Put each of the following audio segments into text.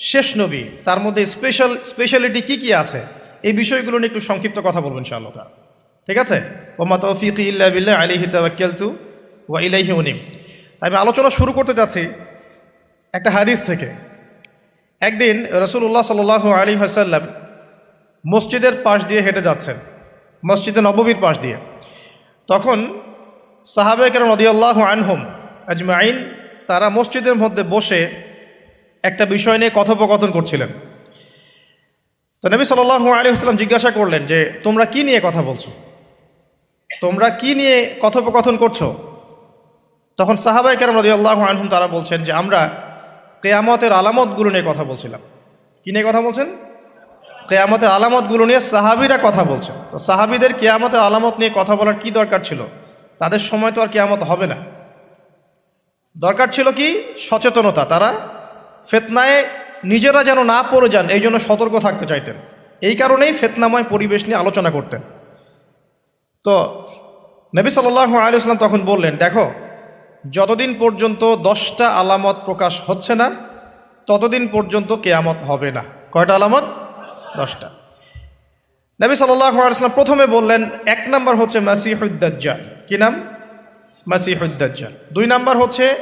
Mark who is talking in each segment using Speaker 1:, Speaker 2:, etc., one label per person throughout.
Speaker 1: শেষ নবী, তার মধ্যে স্পেশাল স্পেশালিটি কি কি আছে? এই বিষয়গুলো নিয়ে একটু সংক্ষিপ্ত কথা বলবেন ইনশাআল্লাহ। ঠিক আছে? ওমা তৌফিক ইল্লা বিল্লাহ, আলাইহি তাওয়াক্কালতু ওয়া ইলাইহি উনিব। আমি আলোচনা শুরু করতে যাচ্ছি একটা হাদিস থেকে। একদিন রসুল্লাহ সাল আলী হাসাল্লাম মসজিদের পাশ দিয়ে হেঁটে যাচ্ছেন, মসজিদে নববীর পাশ দিয়ে। তখন সাহাবেকের নদিয়াল্লাহ আনহুম আজমাইন, তারা মসজিদের মধ্যে বসে একটা বিষয় নিয়ে কথোপকথন করছিলেন। তো নবী সাল্লাহ আলী হাসলাম জিজ্ঞাসা করলেন যে, তোমরা কি নিয়ে কথা বলছো? তোমরা কি নিয়ে কথোপকথন করছ? তখন সাহাবাই কেরাম রদিয়াল্লাহ আনহুম তারা বলছেন যে, আমরা কেয়ামতের আলামতগুলো নিয়ে কথা বলছিলাম। কি নিয়ে কথা বলছেন? কেয়ামতের আলামতগুলো নিয়ে সাহাবিরা কথা বলছেন। তো সাহাবিদের কেয়ামতের আলামত নিয়ে কথা বলার কি দরকার ছিল? তাদের সময় তো আর কেয়ামত হবে না। দরকার ছিল কি? সচেতনতা। তারা ফেতনায় নিজেরা যেন না পড়ে যান, এই জন্য সতর্ক থাকতে চাইতেন। এই কারণেই ফেতনাময় পরিবেশ নিয়ে আলোচনা করতেন। তো নবী সাল্লাহ আলিয়াল্লাম তখন বললেন, দেখো, যতদিন পর্যন্ত দশটা আলামত প্রকাশ হচ্ছে না, ততদিন পর্যন্ত কেয়ামত হবে না। কয়টা আলামত? দশটা। নবী সাল্লাহ আলিয়াল্লাম প্রথমে বললেন, এক নাম্বার হচ্ছে মাসিহুদ্দাজ্জাল কি নাম? মাসিহুদ্দাজ্জাল দুই নাম্বার হচ্ছে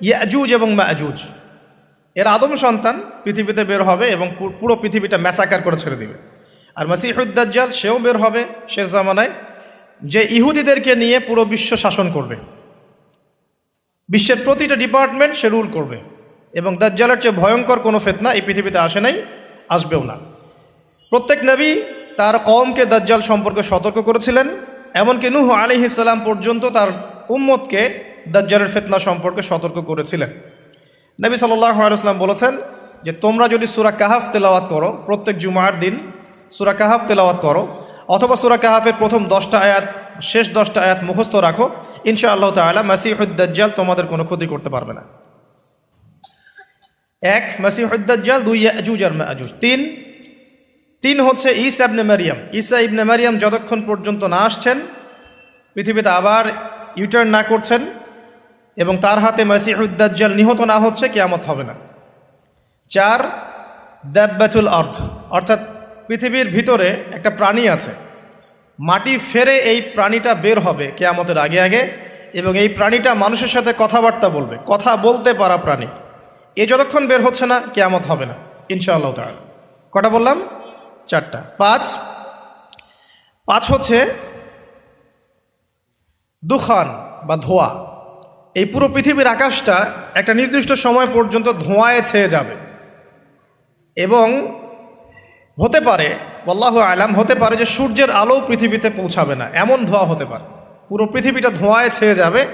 Speaker 1: ইয়াজুজ এবং মাজুজ এর আদম সন্তান পৃথিবীতে বের হবে এবং পুরো পৃথিবীটা ম্যাসাকার করে ছেড়ে দিবে। আর মাসিহুদ্দাজ্জাল সেও বের হবে শেষ জামানায়, যে ইহুদিদেরকে নিয়ে পুরো বিশ্ব শাসন করবে। বিশ্বের প্রতিটা ডিপার্টমেন্ট সে রুল করবে। এবং দাজ্জালের চেয়ে ভয়ঙ্কর কোনো ফেতনা এই পৃথিবীতে আসে নাই, আসবেও না। প্রত্যেক নবী তার কমকে দাজ্জাল সম্পর্কে সতর্ক করেছিলেন, এমনকি নুহ আলিহিসাল্লাম পর্যন্ত তার উম্মতকে দাজ্জালের ফেতনা সম্পর্কে সতর্ক করেছিলেন। নবী সাল্লাম বলেছেন যে, তোমরা যদি সুরা কাহাফ তেলাওয়াত করো, প্রত্যেক জুমার দিন সুরা কাহাফ তেলাওয়াত করো, অথবা সুরা কাহাফের প্রথম দশটা আয়াত, শেষ দশটা আয়াত মুখস্থ রাখো ইনশা আল্লাহ তালা মাসিহুদ্দাজ্জাল তোমাদের কোনো ক্ষতি করতে পারবে না। এক মাসিহুদ্দাজ্জাল দুই, ইয়াজুজ আর মাজুজ। তিন তিন হচ্ছে ঈসা ইবনে মারিয়াম। ঈসা ইবনে মারিয়াম যতক্ষণ পর্যন্ত না আসছেন, পৃথিবীতে আবার ইউটার্ন না করছেন এবং তার হাতে মাসিহুদ্দাজ্জাল নিহত না হচ্ছে, কেয়ামত হবে না। চার, দাব্বাতুল অর্থ অর্থাৎ পৃথিবীর ভিতরে একটা প্রাণী আছে। মাটি ফেরে এই প্রাণীটা বের হবে কেয়ামতের আগে আগে এবং এই প্রাণীটা মানুষের সাথে কথাবার্তা বলবে, কথা বলতে পারা প্রাণী। এ যতক্ষণ বের হচ্ছে না, কেয়ামত হবে না, ইনশাআল্লাহ তাআলা। কটা বললাম? চারটা। পাঁচ পাঁচ হচ্ছে দুখান বা ধোয়া। এই পুরো পৃথিবীর আকাশটা একটা নির্দিষ্ট সময় পর্যন্ত ধোঁয়ায় ছেয়ে যাবে। এবং হতে পারে বল্লাহ আলাম, হতে পারে যে সূর্যের আলো পৃথিবীতে পৌঁছাবে না। এমন ধোঁয়া হতে পারে। পুরো পৃথিবীটা ধোঁয়ায় ছেয়ে যাবে,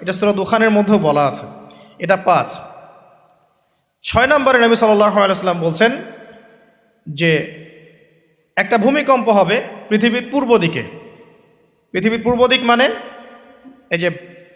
Speaker 1: এটা সুরা দুখানের মধ্যেও বলা আছে। এটা পাঁচ। ছয় নম্বরে নবী সাল্লাহ আলাইসাল্লাম বলছেন যে, একটা ভূমিকম্প হবে পৃথিবীর পূর্ব দিকে। পৃথিবীর পূর্ব দিক মানে এই যে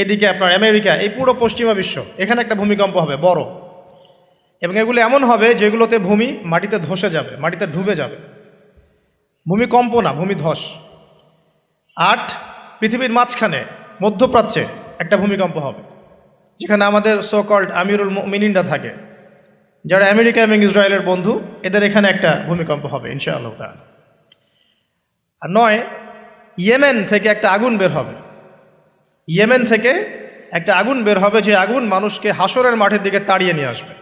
Speaker 1: এদিকে আপনার আমেরিকা, এই পুরো পশ্চিমা বিশ্ব, এখানে একটা ভূমিকম্প হবে, বড়। এবং এগুলো এমন হবে যেগুলোতে ভূমি মাটিতে ধসে যাবে, মাটিতে ডুবে যাবে। ভূমিকম্প না, ভূমি ধস। আট পৃথিবীর মাঝখানে, মধ্যপ্রাচ্যে একটা ভূমিকম্প হবে, যেখানে আমাদের সো কল্ড আমিরুল মিনিনরা থাকে, যারা আমেরিকা এবং ইসরায়েলের বন্ধু, এদের এখানে একটা ভূমিকম্প হবে, ইনশাআল্লাহ আর নয়, ইয়েমেন থেকে একটা আগুন বের হবে ইয়েমেন থেকে একটা আগুন বের হবে, যে আগুন মানুষকে হাসরের মাঠের দিকে তাড়িয়ে নিয়ে আসবে।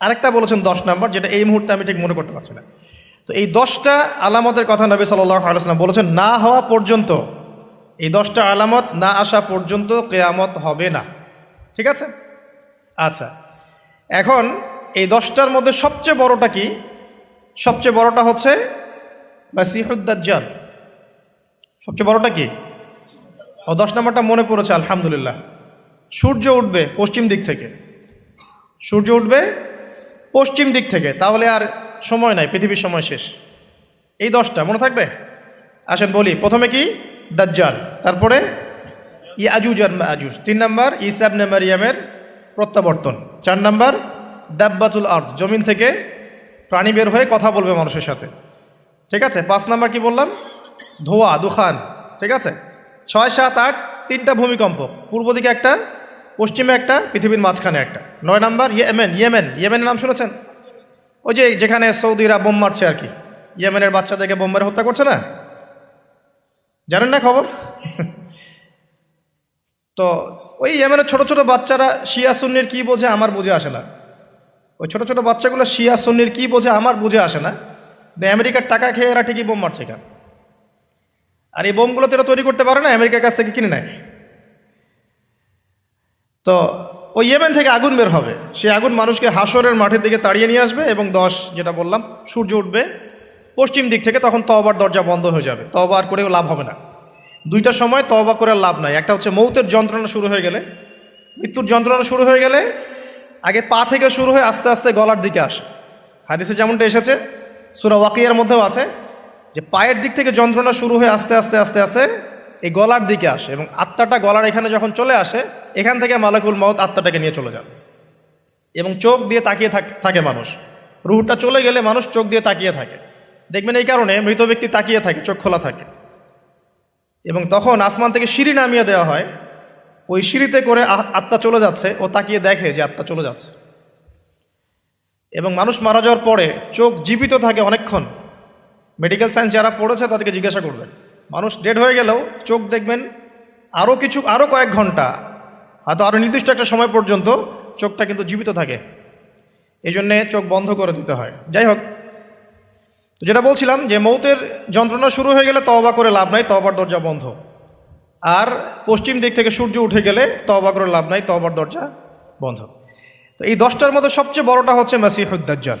Speaker 1: আরেকটা বলেছেন দশ নম্বর, যেটা এই মুহূর্তে আমি ঠিক মনে করতে পারছি না। তো এই দশটা আলামতের কথা নবী সাল্লাহ আলাইসাল্লাম বলেছেন, না হওয়া পর্যন্ত, এই দশটা আলামত না আসা পর্যন্ত কেয়ামত হবে না। ঠিক আছে? আচ্ছা এখন এই দশটার মধ্যে সবচেয়ে বড়টা কি? সবচেয়ে বড়টা হচ্ছে বা মাসিহুদ্দাজ্জাল সবচেয়ে বড়টা কি? ও দশ নম্বরটা মনে পড়েছে, আলহামদুলিল্লাহ। সূর্য উঠবে পশ্চিম দিক থেকে। সূর্য উঠবে পশ্চিম দিক থেকে, তাহলে আর সময় নাই, পৃথিবীর সময় শেষ। এই দশটা, মনে থাকবে? আসেন বলি, প্রথমে কি? দাজ্জাল, তারপরে ইয়াজুজ আর মাজুজ। তিন নাম্বার ইসাব নেমারিয়ামের প্রত্যাবর্তন। চার নাম্বার, দাব্বাতুল আর্থ জমিন থেকে প্রাণী বের হয়ে কথা বলবে মানুষের সাথে। ঠিক আছে? পাঁচ নাম্বার কি বললাম? ধোয়া, দুখান। ঠিক আছে? ছয়, সাত, আট, তিনটা ভূমিকম্প। পূর্ব দিকে একটা, পশ্চিমে একটা, পৃথিবীর মাঝখানে একটা। নয় নাম্বার, ইয়েমেন ইয়েমেন। ইয়েমেনের নাম শুনেছেন? ওই যে যেখানে সৌদিরা বোম মারছে আর কি। ইয়েমেনের বাচ্চাদেরকে বোম মেরে হত্যা করছে না? জানেন না খবর? তো ওই ইয়েমেনের ছোট ছোট বাচ্চারা শিয়া সুন্নির কী বোঝে আমার বুঝে আসে না। ওই ছোট ছোট বাচ্চাগুলো শিয়া সুন্নির কী বোঝে আমার বুঝে আসে না। আমেরিকার টাকা খেয়ে এরা ঠিকই বোম মারছে কেন আর এই বোমগুলো তো এরা তৈরি করতে পারে না, আমেরিকার কাছ থেকে কিনে নেয়। তো ওই ইয়েমেন থেকে আগুন বের হবে। সেই আগুন মানুষকে হাসরের মাঠের দিকে তাড়িয়ে নিয়ে আসবে এবং দশ, যেটা বললাম, সূর্য উঠবে পশ্চিম দিক থেকে, তখন তবার দরজা বন্ধ হয়ে যাবে। তবা আর করেও লাভ হবে না। দুইটা সময় তবা করে লাভ নাই। একটা হচ্ছে মৌতের যন্ত্রণা শুরু হয়ে গেলে, মৃত্যুর যন্ত্রণা শুরু হয়ে গেলে আগে পা থেকে শুরু হয়ে আস্তে আস্তে গলার দিকে আসে। হাদিসে যেমনটা এসেছে, সুরা ওয়াকিয়ার মধ্যেও আছে যে পায়ের দিক থেকে যন্ত্রণা শুরু হয়ে আস্তে আস্তে আস্তে আস্তে এই গলার দিকে আসে এবং আত্মাটা গলার এখানে যখন চলে আসে, এখান থেকে মালাকুল মত আত্মাটাকে নিয়ে চলে যাবে এবং চোখ দিয়ে তাকিয়ে থাকে মানুষ। রুহটা চলে গেলে মানুষ চোখ দিয়ে তাকিয়ে থাকে। দেখবেন এই কারণে মৃত ব্যক্তি তাকিয়ে থাকে, চোখ খোলা থাকে। এবং তখন আসমান থেকে সিঁড়ি নামিয়ে দেওয়া হয়। ওই সিঁড়িতে করে আত্মা চলে যাচ্ছে, ও তাকিয়ে দেখে যে আত্মা চলে যাচ্ছে। এবং মানুষ মারা যাওয়ার পরে চোখ জীবিত থাকে অনেকক্ষণ। মেডিকেল সায়েন্স যারা পড়েছে তাদেরকে জিজ্ঞাসা করবেন মানুষ ডেড হয়ে গেলেও চোখ দেখবেন আরও কিছু আরও কয়েক ঘণ্টা, হয়তো আরও নির্দিষ্ট একটা সময় পর্যন্ত চোখটা কিন্তু জীবিত থাকে। এই জন্যে চোখ বন্ধ করে দিতে হয়। যাই হোক, যেটা বলছিলাম যে মৌতের যন্ত্রণা শুরু হয়ে গেলে তওবা করে লাভ নাই তবার দরজা বন্ধ। আর পশ্চিম দিক থেকে সূর্য উঠে গেলে তওবা করে লাভ নাই তবার দরজা বন্ধ। তো এই দশটার মধ্যে সবচেয়ে বড়টা হচ্ছে মাসিহুদ্দাজ্জাল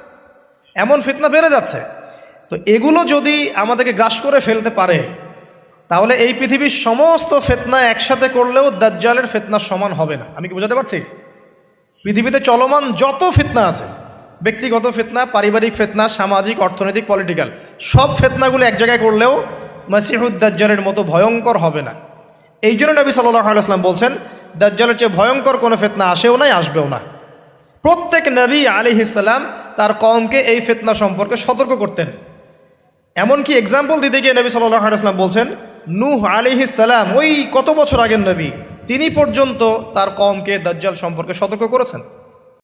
Speaker 1: এমন ফিতনা বেড়ে যাচ্ছে। তো এগুলো যদি আমাদেরকে গ্রাস করে ফেলতে পারে, তাহলে এই পৃথিবীর সমস্ত ফেতনা একসাথে করলেও দাজ্জালের ফেতনা সমান হবে না। আমি কি বোঝাতে পারছি? পৃথিবীতে চলমান যত ফিতনা আছে, ব্যক্তিগত ফিতনা, পারিবারিক ফেতনা, সামাজিক, অর্থনৈতিক পলিটিক্যাল সব ফেতনাগুলো এক জায়গায় করলেও দাজ্জালের মতো ভয়ঙ্কর হবে না। এই জন্য নবী সাল্লাহ আলাইসলাম বলছেন, দাজ্জালের চেয়ে ভয়ঙ্কর কোনো ফেতনা আসেও নাই, আসবেও না। প্রত্যেক নবী আলি ইসাল্লাম তার কমকে এই ফেতনা সম্পর্কে সতর্ক করতেন। এমনকি এক্সাম্পল দিতে গিয়ে নবী সাল্লাহ আলাইসলাম বলছেন, নূহ আলি ওই কত বছর আগের নবী, তিনি পর্যন্ত তার কমকে দাজ্জাল সম্পর্কে সতর্ক করেছেন।